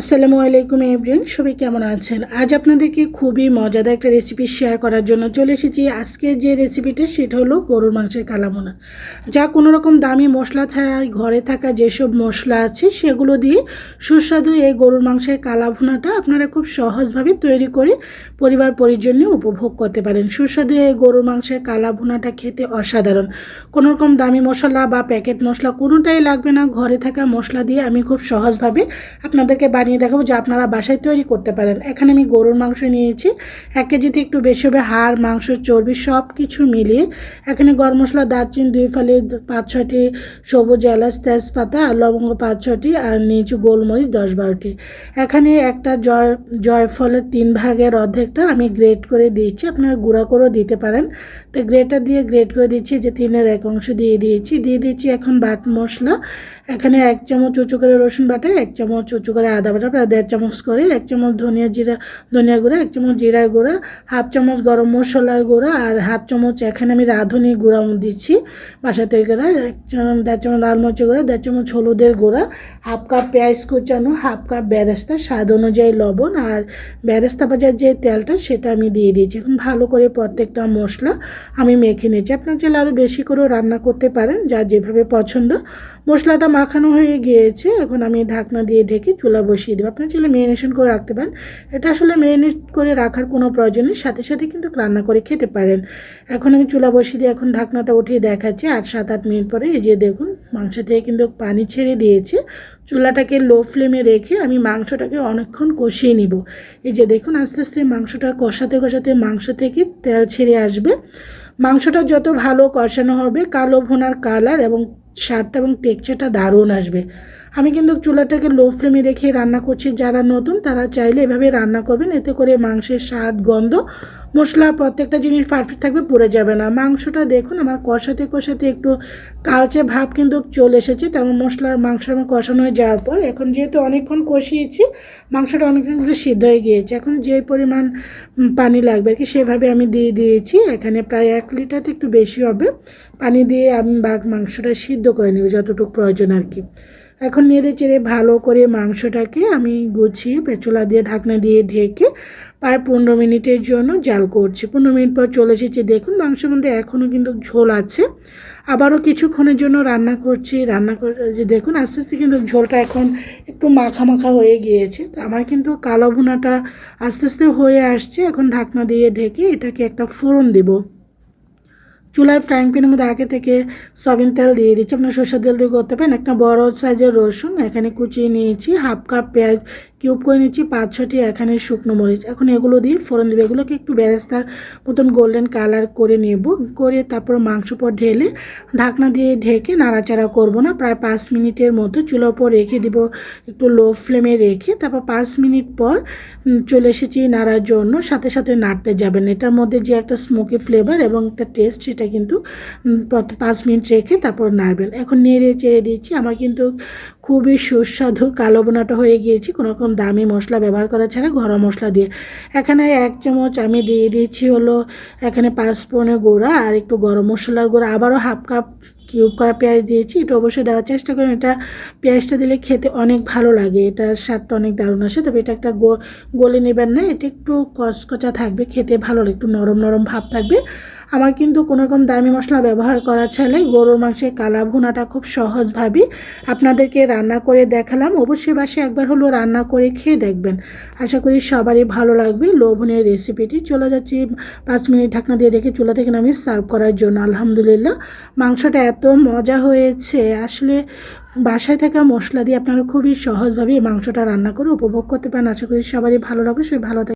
আসসালামু আলাইকুম এভরিন সবাই কেমন আছেন? আজ আপনাদেরকে খুবই মজাদার একটা রেসিপি শেয়ার করার জন্য চলে এসেছি। আজকে যে রেসিপিটা সেটা হলো গরুর মাংসের কালাবোনা যা কোনো রকম দামি মশলা ছাড়াই ঘরে থাকা যেসব মশলা আছে, সেগুলো দিয়ে সুস্বাদু এই গরুর মাংসের কালাভুনাটা আপনারা খুব সহজভাবে তৈরি করে পরিবার পরিজন উপভোগ করতে পারেন। সুস্বাদু এই গরুর মাংসের কালাভুনাটা খেতে অসাধারণ। কোনো রকম দামি মশলা বা প্যাকেট মশলা কোনোটাই লাগবে না। ঘরে থাকা মশলা দিয়ে আমি খুব সহজভাবে আপনাদেরকে বানিয়ে দেখাবো যে আপনারা বাসায় তৈরি করতে পারেন। এখানে আমি গরুর মাংস নিয়েছি। এক কেজিতে একটু বেশি হবে হাড়, মাংস, চর্বি সব কিছু মিলিয়ে এখানে গরম মশলা, দারচিনি, দুই ফালি, পাঁচ ছয়টি সবুজ এলাচ, তেজপাতা, আর লবঙ্গ পাঁচ ছয়টি, আর নিয়েছি গোলমরিচ দশ বারোটি। এখানে একটা জয়, জয়ফলের তিন ভাগের অর্ধেকটা আমি গ্রেট করে দিয়েছি। আপনারা গুঁড়া করেও দিতে পারেন। তো গ্রেটার দিয়ে গ্রেট করে দিচ্ছি, যে তিনের এক অংশ দিয়ে দিয়েছি। দিয়ে দিয়েছি এখন বাট মশলা। এখানে এক চামচ উঁচু করে রসুন বাটা, এক চামচ উঁচু করে আদা বাটা প্রায় দেড় চামচ করে এক চামচ ধনিয়া জিরা, ধনিয়া গুঁড়া, এক চামচ জিরার গুঁড়া, হাফ চামচ গরম মশলার গুঁড়া আর হাফ চামচ এখানে আমি রাঁধুনি গুঁড়া দিচ্ছি। বাসা তৈরি করা এক চামচ, দেড় চামচ লাল মরিচের গুঁড়া, দেড় চামচ হলুদের গুঁড়া, হাফ কাপ পেঁয়াজ কুচানো, হাফ কাপ বেরেস্তা, স্বাদ অনুযায়ী লবণ আর বেরেস্তা বাজার যে তেলটা সেটা আমি দিয়ে দিয়েছি। এখন ভালো করে প্রত্যেকটা মশলা আমি মেখে নিয়েছি। আপনার চাইলে আরও বেশি করেও রান্না করতে পারেন, যা যেভাবে পছন্দ। মশলাটা মাখানো হয়ে গিয়েছে, এখন আমি ঢাকনা দিয়ে ঢেকে চুলা বসিয়ে দেবো। আপনার চাইলে মেরিনেশন করে রাখতে পারেন। এটা আসলে মেরিনেট করে রাখার কোনো প্রয়োজন নেই। সাথে সাথে কিন্তু রান্না করে খেতে পারেন। এখন আমি চুলা বসিয়ে দিয়ে এখন ঢাকনাটা উঠিয়ে দেখাচ্ছি। আট, সাত, আট মিনিট পরে এই যে দেখুন মাংস থেকে কিন্তু পানি ছেড়ে দিয়েছে। চুলাটাকে লো ফ্লেমে রেখে আমি মাংসটাকে অনেকক্ষণ কষিয়ে নিব। এই যে দেখুন, আস্তে আস্তে মাংসটা কষাতে কষাতে মাংস থেকে তেল ছেড়ে আসবে। মাংসটা যত ভালো কষানো হবে, কালো ভোনার কালার এবং স্বাদটা এবং টেক্সচারটা দারুণ আসবে। আমি কিন্তু চুলাটাকে লো ফ্লেমে রেখে রান্না করছি। যারা নতুন, তারা চাইলে এভাবে রান্না করবেন। এতে করে মাংসের স্বাদ, গন্ধ, মশলার প্রত্যেকটা জিনিস পারফেক্ট থাকবে, পড়ে যাবে না। মাংসটা দেখুন, আমার কষাতে কষাতে একটু কালচে ভাব কিন্তু চলে এসেছে। তেমন মশলার মাংস আমার কষানো হয়ে যাওয়ার পর এখন যেহেতু অনেকক্ষণ কষিয়েছি, মাংসটা অনেকক্ষণ করে সিদ্ধ হয়ে গিয়েছে। এখন যে পরিমাণ পানি লাগবে আর কি, সেভাবে আমি দিয়ে দিয়েছি। এখানে প্রায় এক লিটারতে একটু বেশি হবে। পানি দিয়ে আমি বাঘ মাংসটা সিদ্ধ করে নেবে, যতটুকু প্রয়োজন আর কি। এখন নেড়ে চেড়ে ভালো করে মাংসটাকে আমি গুছিয়ে পেঁচলা দিয়ে ঢাকনা দিয়ে ঢেকে প্রায় পনেরো মিনিটের জন্য জাল করছি। পনেরো মিনিট পর চলে এসেছি। দেখুন, মাংসের মধ্যে এখনও কিন্তু ঝোল আছে। আবারও কিছুক্ষণের জন্য রান্না করছি। রান্না করে যে দেখুন, আস্তে আস্তে কিন্তু ঝোলটা এখন একটু মাখা মাখা হয়ে গিয়েছে। তো আমার কিন্তু কালো ভুনাটা আস্তে আস্তে হয়ে আসছে। এখন ঢাকনা দিয়ে ঢেকে এটাকে একটা ফোড়ন দেবো। চুলায় ফ্রাইং প্যানের মধ্যে আগে থেকে সয়াবিন তেল দিয়ে দিচ্ছি। আপনার সরষের তেল দিয়ে করতে পারেন। একটা বড় সাইজের রসুন, এখানে কুচিয়ে নিয়েছি হাফ কাপ পেঁয়াজ কিউব করে নিচ্ছি, পাঁচ, ছটি এখানে শুকনো মরিচ। এখন এগুলো দিয়ে ফোড়ন দেবে। এগুলোকে একটু বেরেস্তার মতন গোল্ডেন কালার করে নেব। করে তারপর মাংস পর ঢেলে ঢাকনা দিয়ে ঢেকে নাড়াচাড়া করব না। প্রায় পাঁচ মিনিটের মতো চুলোর উপর রেখে দিব। একটু লো ফ্লেমে রেখে তারপর পাঁচ মিনিট পর চলে এসেছি নাড়ার জন্য। সাথে সাথে নাড়তে যাবেন এটার মধ্যে যে একটা স্মোকি ফ্লেভার এবং একটা টেস্ট সেটা কিন্তু পাঁচ মিনিট রেখে তারপর নাড়বেন। এখন নেড়ে চেড়ে দিচ্ছি। আমার কিন্তু খুবই সুস্বাদু কালো বোনাটা হয়ে গিয়েছি। কোনো রকম দামি মশলা ব্যবহার করা ছাড়া গরম মশলা দিয়ে। এখানে এক চামচ আমি দিয়ে দিয়েছি হলো, এখানে পাঁচ পনেরো গুঁড়া আর একটু গরম মশলার গুঁড়া, আবারও হাফ কাপ কিউব করা পেঁয়াজ দিয়েছি, এটা অবশ্যই দেওয়ার চেষ্টা করুন। এটা পেঁয়াজটা দিলে খেতে অনেক ভালো লাগে এটার স্বাদটা অনেক দারুণ আসে। তবে এটা একটা গলে নেবেন না, এটা একটু কচকচা থাকবে, খেতে ভালো লাগে, একটু নরম নরম ভাব থাকবে। আমার কিন্তু কোনো রকম দামি মশলা ব্যবহার করা ছাড়াই গরুর মাংসের কালা ভুনাটা খুব সহজভাবেই আপনাদেরকে রান্না করে দেখালাম, অবশ্যই বাসে একবার হলো রান্না করে খেয়ে দেখবেন। আশা করি সবারই ভালো লাগবে লোভনীয় রেসিপিটি। চলে যাচ্ছি পাঁচ মিনিট ঢাকনা দিয়ে রেখে চুলা থেকে আমি সার্ভ করার জন্য, আলহামদুলিল্লাহ। মাংসটা এত মজা হয়েছে। আসলে বাসায় থাকা মশলা দিয়ে আপনারা খুবই সহজভাবে মাংসটা রান্না করে উপভোগ করতে পারেন। আশা করি সবারই ভালো লাগবে। সবাই ভালো থাকবে